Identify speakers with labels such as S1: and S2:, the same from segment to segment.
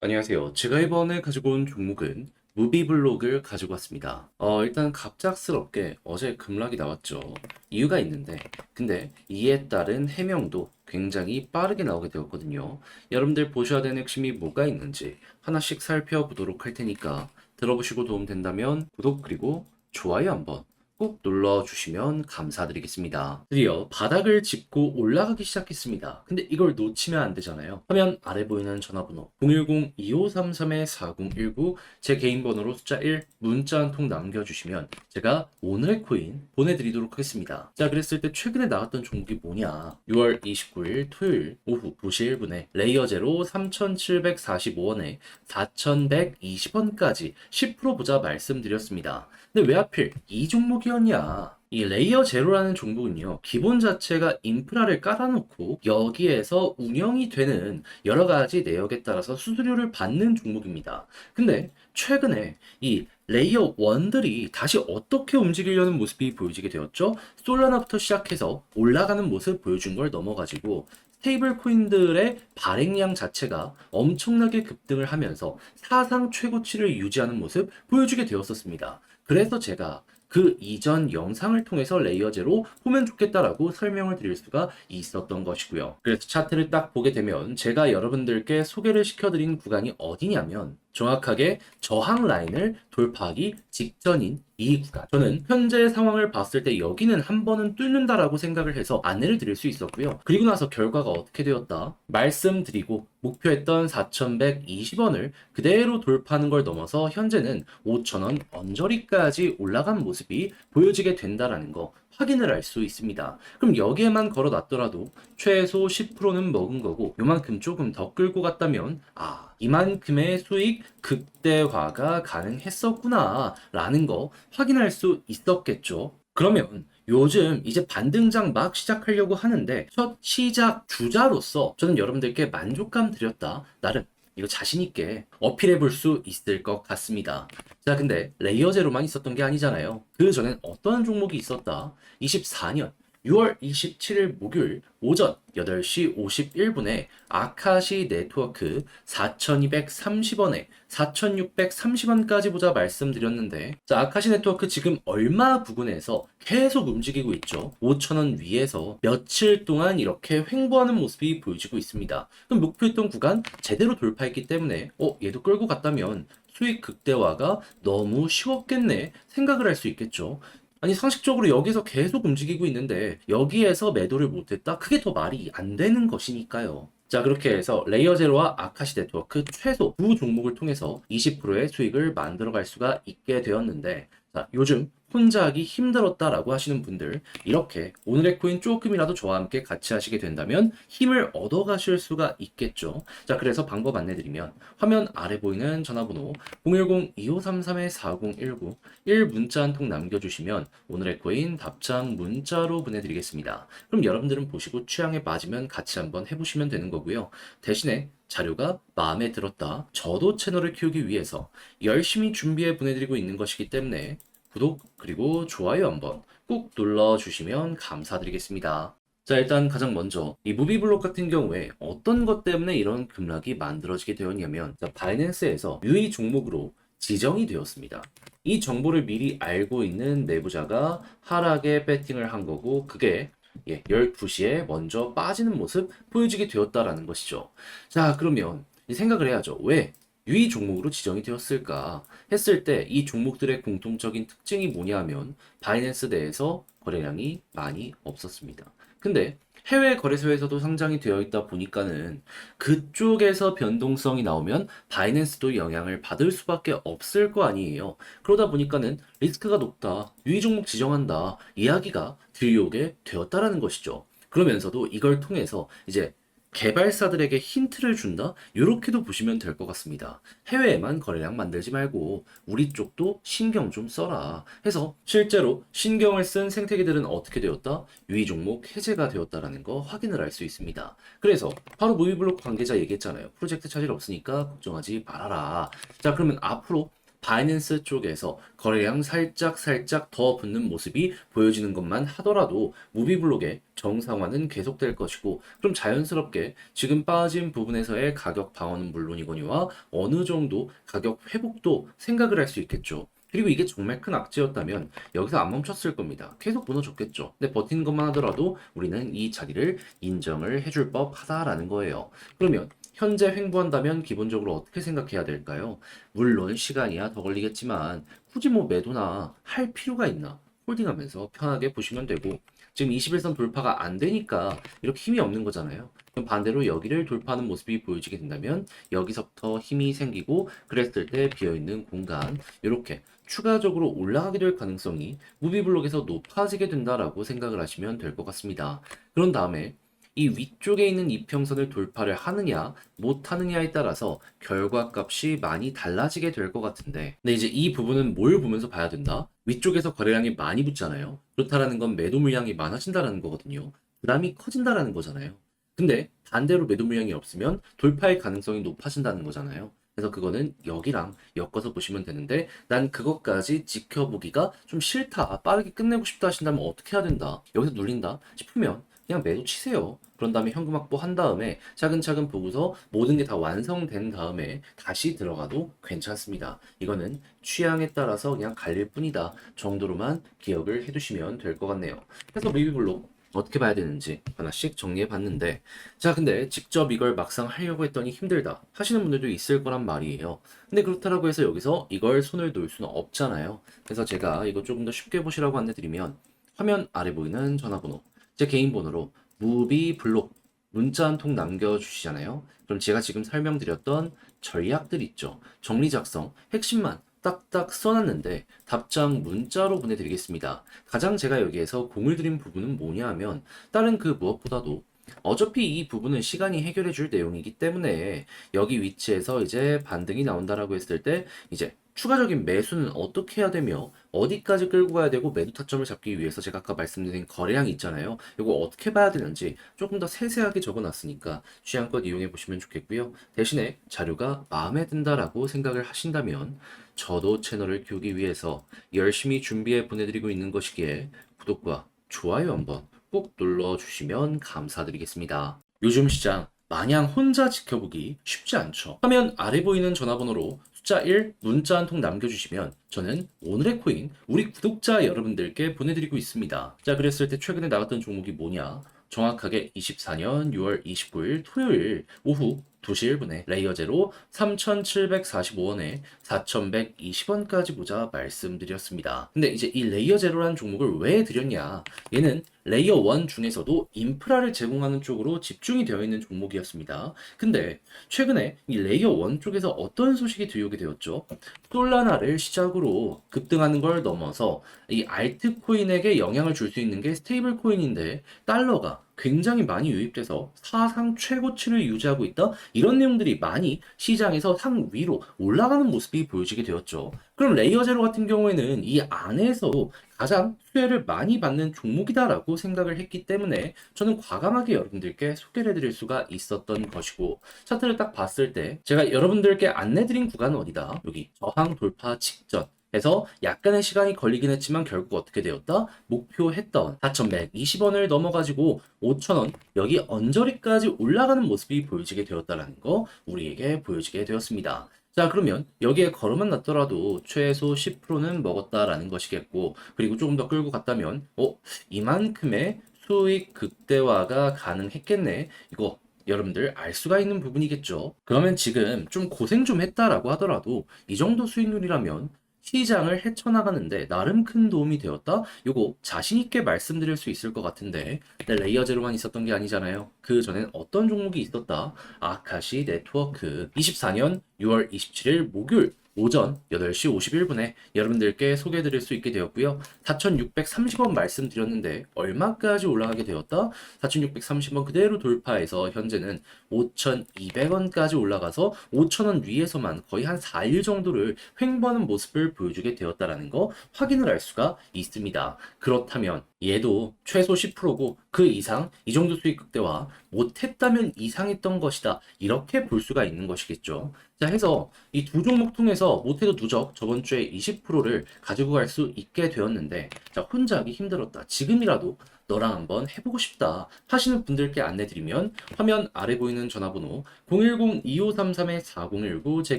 S1: 안녕하세요. 제가 이번에 가지고 온 종목은 무비블록을 가지고 왔습니다. 어, 일단 갑작스럽게 어제 급락이 나왔죠. 이유가 있는데, 근데 이에 따른 해명도 굉장히 빠르게 나오게 되었거든요. 여러분들 보셔야 되는 핵심이 뭐가 있는지 하나씩 살펴보도록 할 테니까 들어보시고 도움 된다면 구독 그리고 좋아요 한번 꼭 눌러주시면 감사드리겠습니다. 드디어 바닥을 짚고 올라가기 시작했습니다. 근데 이걸 놓치면 안 되잖아요. 화면 아래 보이는 전화번호 010-2533-4019 제 개인 번호로 숫자 1 문자 한 통 남겨주시면 제가 오늘의 코인 보내드리도록 하겠습니다. 자 그랬을 때 최근에 나왔던 종목이 뭐냐 6월 29일 토요일 오후 2시 1분에 레이어 제로 3,745원에 4,120원까지 10% 보자 말씀드렸습니다. 근데 왜 하필 이 종목이 었냐? 이 레이어 제로라는 종목은요, 기본 자체가 인프라를 깔아놓고 여기에서 운영이 되는 여러 가지 내역에 따라서 수수료를 받는 종목입니다. 근데 최근에 이 레이어 1들이 다시 어떻게 움직이려는 모습이 보여지게 되었죠? 솔라나부터 시작해서 올라가는 모습 보여준 걸 넘어가지고 스테이블 코인들의 발행량 자체가 엄청나게 급등을 하면서 사상 최고치를 유지하는 모습 보여주게 되었었습니다. 그래서 제가 그 이전 영상을 통해서 레이어제로 보면 좋겠다라고 설명을 드릴 수가 있었던 것이고요. 그래서 차트를 딱 보게 되면 제가 여러분들께 소개를 시켜드린 구간이 어디냐면 정확하게 저항 라인을 돌파하기 직전인 이 구간. 저는 현재 상황을 봤을 때 여기는 한 번은 뚫는다라고 생각을 해서 안내를 드릴 수 있었고요. 그리고 나서 결과가 어떻게 되었다? 말씀드리고 목표했던 4,120원을 그대로 돌파하는 걸 넘어서 현재는 5,000원 언저리까지 올라간 모습이 보여지게 된다라는 거 확인을 할 수 있습니다. 그럼 여기에만 걸어놨더라도 최소 10%는 먹은 거고 요만큼 조금 더 끌고 갔다면 아 이만큼의 수익 극대화가 가능했었구나 라는 거 확인할 수 있었겠죠. 그러면 요즘 이제 반등장 막 시작하려고 하는데 첫 시작 주자로서 저는 여러분들께 만족감 드렸다. 나름 이거 자신있게 어필해 볼 수 있을 것 같습니다. 자, 근데 레이어제로만 있었던 게 아니잖아요. 그 전엔 어떤 종목이 있었다? 24년 6월 27일 목요일 오전 8시 51분에 아카시 네트워크 4,230원에 4,630원까지 보자 말씀드렸는데 자 아카시 네트워크 지금 얼마 부근에서 계속 움직이고 있죠 5,000원 위에서 며칠 동안 이렇게 횡보하는 모습이 보여지고 있습니다 그럼 목표했던 구간 제대로 돌파했기 때문에 어 얘도 끌고 갔다면 수익 극대화가 너무 쉬웠겠네 생각을 할 수 있겠죠 아니 상식적으로 여기서 계속 움직이고 있는데 여기에서 매도를 못했다? 그게 더 말이 안 되는 것이니까요. 자 그렇게 해서 레이어 제로와 아카시 네트워크 최소 두 종목을 통해서 20%의 수익을 만들어갈 수가 있게 되었는데 자 요즘 혼자 하기 힘들었다라고 하시는 분들 이렇게 오늘의 코인 조금이라도 저와 함께 같이 하시게 된다면 힘을 얻어 가실 수가 있겠죠. 자 그래서 방법 안내 드리면 화면 아래 보이는 전화번호 010-2533-4019 1 문자 한 통 남겨 주시면 오늘의 코인 답장 문자로 보내 드리겠습니다. 그럼 여러분들은 보시고 취향에 맞으면 같이 한번 해 보시면 되는 거고요. 대신에 자료가 마음에 들었다. 저도 채널을 키우기 위해서 열심히 준비해 보내드리고 있는 것이기 때문에 구독 그리고 좋아요 한번 꼭 눌러주시면 감사드리겠습니다. 자 일단 가장 먼저 이 무비블록 같은 경우에 어떤 것 때문에 이런 급락이 만들어지게 되었냐면 자, 바이낸스에서 유의 종목으로 지정이 되었습니다. 이 정보를 미리 알고 있는 내부자가 하락에 배팅을 한 거고 그게 예, 12시에 먼저 빠지는 모습 보여지게 되었다라는 것이죠. 자 그러면 이 생각을 해야죠. 왜 유의 종목으로 지정이 되었을까 했을 때 이 종목들의 공통적인 특징이 뭐냐 하면 바이낸스 내에서 거래량이 많이 없었습니다. 근데 해외 거래소에서도 상장이 되어 있다 보니까는 그쪽에서 변동성이 나오면 바이낸스도 영향을 받을 수밖에 없을 거 아니에요. 그러다 보니까는 리스크가 높다, 유의 종목 지정한다 이야기가 들려오게 되었다라는 것이죠. 그러면서도 이걸 통해서 이제 개발사들에게 힌트를 준다? 이렇게도 보시면 될 것 같습니다. 해외에만 거래량 만들지 말고 우리 쪽도 신경 좀 써라. 해서 실제로 신경을 쓴 생태계들은 어떻게 되었다? 유의 종목 해제가 되었다라는 거 확인을 할 수 있습니다. 그래서 바로 무비블록 관계자 얘기했잖아요. 프로젝트 차질 없으니까 걱정하지 말아라. 자 그러면 앞으로 바이낸스 쪽에서 거래량 살짝 살짝 더 붙는 모습이 보여지는 것만 하더라도 무비블록의 정상화는 계속될 것이고 그럼 자연스럽게 지금 빠진 부분에서의 가격 방어는 물론이거니와 어느 정도 가격 회복도 생각을 할 수 있겠죠. 그리고 이게 정말 큰 악재였다면 여기서 안 멈췄을 겁니다. 계속 무너졌겠죠. 근데 버티는 것만 하더라도 우리는 이 자리를 인정을 해줄 법 하다라는 거예요. 그러면 현재 횡보한다면 기본적으로 어떻게 생각해야 될까요? 물론 시간이야 더 걸리겠지만 굳이 뭐 매도나 할 필요가 있나? 홀딩하면서 편하게 보시면 되고 지금 21선 돌파가 안 되니까 이렇게 힘이 없는 거잖아요. 그럼 반대로 여기를 돌파하는 모습이 보여지게 된다면 여기서부터 힘이 생기고 그랬을 때 비어있는 공간 이렇게 추가적으로 올라가게 될 가능성이 무비블록에서 높아지게 된다라고 생각을 하시면 될 것 같습니다. 그런 다음에 이 위쪽에 있는 이평선을 돌파를 하느냐 못하느냐에 따라서 결과값이 많이 달라지게 될 것 같은데 근데 이제 이 부분은 뭘 보면서 봐야 된다? 위쪽에서 거래량이 많이 붙잖아요. 그렇다라는 건 매도 물량이 많아진다라는 거거든요. 부담이 커진다라는 거잖아요. 근데 반대로 매도 물량이 없으면 돌파의 가능성이 높아진다는 거잖아요. 그래서 그거는 여기랑 엮어서 보시면 되는데 난 그것까지 지켜보기가 좀 싫다. 빠르게 끝내고 싶다 하신다면 어떻게 해야 된다. 여기서 눌린다 싶으면 그냥 매도 치세요. 그런 다음에 현금 확보한 다음에 차근차근 보고서 모든 게 다 완성된 다음에 다시 들어가도 괜찮습니다. 이거는 취향에 따라서 그냥 갈릴 뿐이다 정도로만 기억을 해두시면 될 것 같네요. 그래서 리뷰블록 어떻게 봐야 되는지 하나씩 정리해 봤는데 자 근데 직접 이걸 막상 하려고 했더니 힘들다 하시는 분들도 있을 거란 말이에요. 근데 그렇다라고 해서 여기서 이걸 손을 놓을 수는 없잖아요. 그래서 제가 이거 조금 더 쉽게 보시라고 안내드리면 화면 아래 보이는 전화번호 제 개인 번호로 무비 블록 문자 한 통 남겨주시잖아요. 그럼 제가 지금 설명드렸던 전략들 있죠. 정리 작성, 핵심만 딱딱 써놨는데 답장 문자로 보내드리겠습니다. 가장 제가 여기에서 공을 들인 부분은 뭐냐 하면 다른 그 무엇보다도 어차피 이 부분은 시간이 해결해 줄 내용이기 때문에 여기 위치에서 이제 반등이 나온다라고 했을 때 이제 추가적인 매수는 어떻게 해야 되며 어디까지 끌고 가야 되고 매도 타점을 잡기 위해서 제가 아까 말씀드린 거래량이 있잖아요. 이거 어떻게 봐야 되는지 조금 더 세세하게 적어놨으니까 취향껏 이용해 보시면 좋겠고요. 대신에 자료가 마음에 든다라고 생각을 하신다면 저도 채널을 키우기 위해서 열심히 준비해 보내드리고 있는 것이기에 구독과 좋아요 한번 꼭 눌러주시면 감사드리겠습니다. 요즘 시장 마냥 혼자 지켜보기 쉽지 않죠. 화면 아래 보이는 전화번호로 숫자 1 문자 한 통 남겨주시면 저는 오늘의 코인 우리 구독자 여러분들께 보내드리고 있습니다. 자 그랬을 때 최근에 나갔던 종목이 뭐냐? 정확하게 24년 6월 29일 토요일 오후 2시 1분에 레이어 제로 3,745원에 4,120원까지 보자 말씀드렸습니다. 근데 이제 이 레이어 제로라는 종목을 왜 드렸냐? 얘는 레이어 1 중에서도 인프라를 제공하는 쪽으로 집중이 되어 있는 종목이었습니다. 근데 최근에 이 레이어 1 쪽에서 어떤 소식이 들려오게 되었죠? 솔라나를 시작으로 급등하는 걸 넘어서 이 알트코인에게 영향을 줄 수 있는 게 스테이블 코인인데 달러가 굉장히 많이 유입돼서 사상 최고치를 유지하고 있다? 이런 내용들이 많이 시장에서 상위로 올라가는 모습이 보여지게 되었죠. 그럼 레이어 제로 같은 경우에는 이 안에서도 가장 수혜를 많이 받는 종목이다라고 생각을 했기 때문에 저는 과감하게 여러분들께 소개를 해드릴 수가 있었던 것이고 차트를 딱 봤을 때 제가 여러분들께 안내드린 구간은 어디다? 여기 저항 돌파 직전 해서 약간의 시간이 걸리긴 했지만 결국 어떻게 되었다? 목표했던 4,120원을 넘어가지고 5,000원 여기 언저리까지 올라가는 모습이 보여지게 되었다라는 거 우리에게 보여지게 되었습니다. 자 그러면 여기에 걸음만 났더라도 최소 10%는 먹었다라는 것이겠고 그리고 조금 더 끌고 갔다면 어 이만큼의 수익 극대화가 가능했겠네 이거 여러분들 알 수가 있는 부분이겠죠. 그러면 지금 좀 고생 좀 했다라고 하더라도 이 정도 수익률이라면 시장을 헤쳐나가는데 나름 큰 도움이 되었다? 요거 자신있게 말씀드릴 수 있을 것 같은데 네, 레이어 제로만 있었던 게 아니잖아요. 그 전엔 어떤 종목이 있었다? 아카시 네트워크 24년 6월 27일 목요일 오전 8시 51분에 여러분들께 소개해드릴 수 있게 되었고요. 4,630원 말씀드렸는데 얼마까지 올라가게 되었다? 4,630원 그대로 돌파해서 현재는 5,200원까지 올라가서 5,000원 위에서만 거의 한 4일 정도를 횡보하는 모습을 보여주게 되었다라는 거 확인을 할 수가 있습니다. 그렇다면 얘도 최소 10%고 그 이상 이 정도 수익 극대화 못했다면 이상했던 것이다. 이렇게 볼 수가 있는 것이겠죠. 자, 해서 이 두 종목 통해서 못해도 누적 저번 주에 20%를 가지고 갈 수 있게 되었는데, 자, 혼자 하기 힘들었다. 지금이라도 너랑 한번 해보고 싶다 하시는 분들께 안내드리면 화면 아래 보이는 전화번호 010-2533-4019 제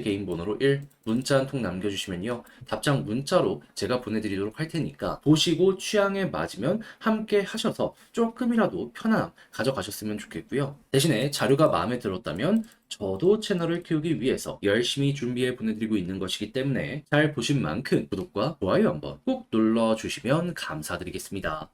S1: 개인 번호로 1 문자 한 통 남겨주시면요 답장 문자로 제가 보내드리도록 할 테니까 보시고 취향에 맞으면 함께 하셔서 조금이라도 편안함 가져가셨으면 좋겠고요 대신에 자료가 마음에 들었다면 저도 채널을 키우기 위해서 열심히 준비해 보내드리고 있는 것이기 때문에 잘 보신 만큼 구독과 좋아요 한번 꼭 눌러주시면 감사드리겠습니다.